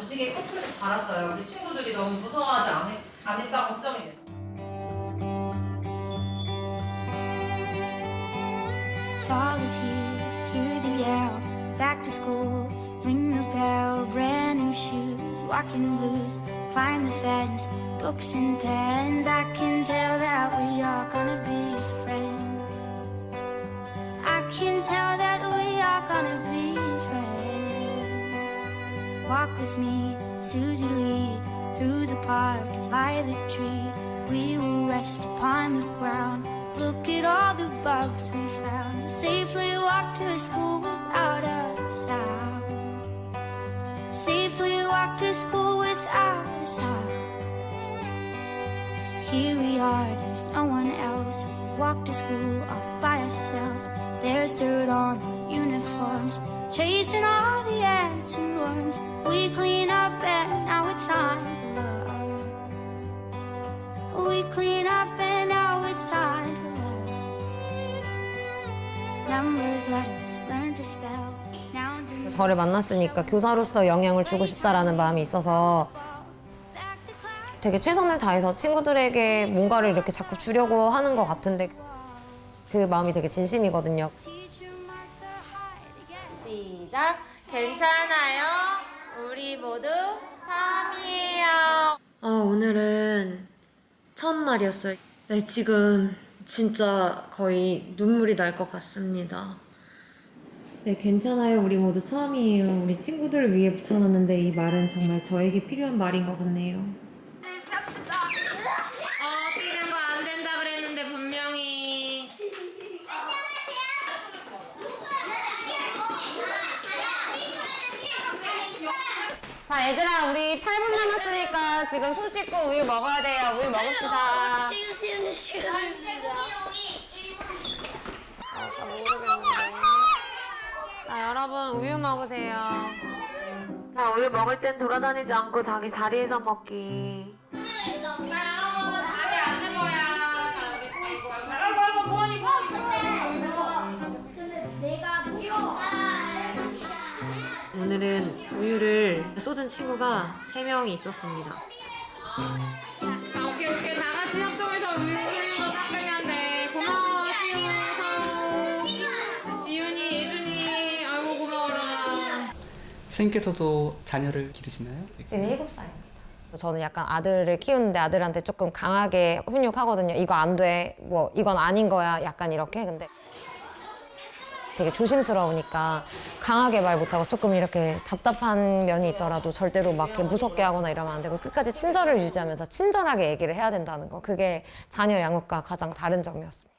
무지개 좀 달았어요. 우리 친구들이 너무 무서워하지 않을, 않을까 걱정이 돼서. Walk with me, Susie Lee, through the park by the tree. We will rest upon the ground. Look at all the bugs we found. Safely walk to school without a sound. Safely walk to school without a sound. Here we are, there's no one else. Walk to school all by ourselves. There's dirt on the uniforms, chasing all the ants and worms. We clean up and now it's time to love. We clean up and now it's time to love. Numbers, letters, learn to spell. 저를 만났으니까 교사로서 영향을 주고 싶다라는 마음이 있어서. 되게 최선을 다해서 친구들에게 뭔가를 이렇게 자꾸 주려고 하는 것 같은데 그 마음이 되게 진심이거든요. 시작. 괜찮아요. 우리 모두 참이에요. 아, 오늘은 첫날이었어요. 네, 지금 진짜 거의 눈물이 날 것 같습니다. 네, 괜찮아요. 우리 모두 처음이에요. 우리 친구들을 위해 붙여놨는데 이 말은 정말 저에게 필요한 말인 것 같네요. 어, 뛰는 거 안 된다 그랬는데 분명히. 자, 얘들아, 우리 8분 남았으니까 지금 손 씻고 우유 먹어야 돼요. 우유 먹읍시다. 지금 쉬는 시간입니다. 자, 여러분, 우유 먹으세요. 자, 우유 먹을 땐 돌아다니지 않고 자기 자리에서 먹기. 근 오늘은 우유를 쏟은 친구가 3명이 있었습니다. 자, 오케이, 오케이. 다 같이 협동해서 우유 흘리는 거 닦으면 돼. 고마워, 서우. 지윤이, 예준이. 아이고, 고마워라. 선생님께서도 자녀를 기르시나요? 지금 7살입니다. 저는 약간 아들을 키우는데 아들한테 조금 강하게 훈육하거든요. 이거 안 돼. 뭐, 이건 아닌 거야. 약간 이렇게. 근데 되게 조심스러우니까 강하게 말 못하고 조금 이렇게 답답한 면이 있더라도 절대로 막 이렇게 무섭게 하거나 이러면 안 되고 끝까지 친절을 유지하면서 친절하게 얘기를 해야 된다는 거. 그게 자녀 양육과 가장 다른 점이었습니다.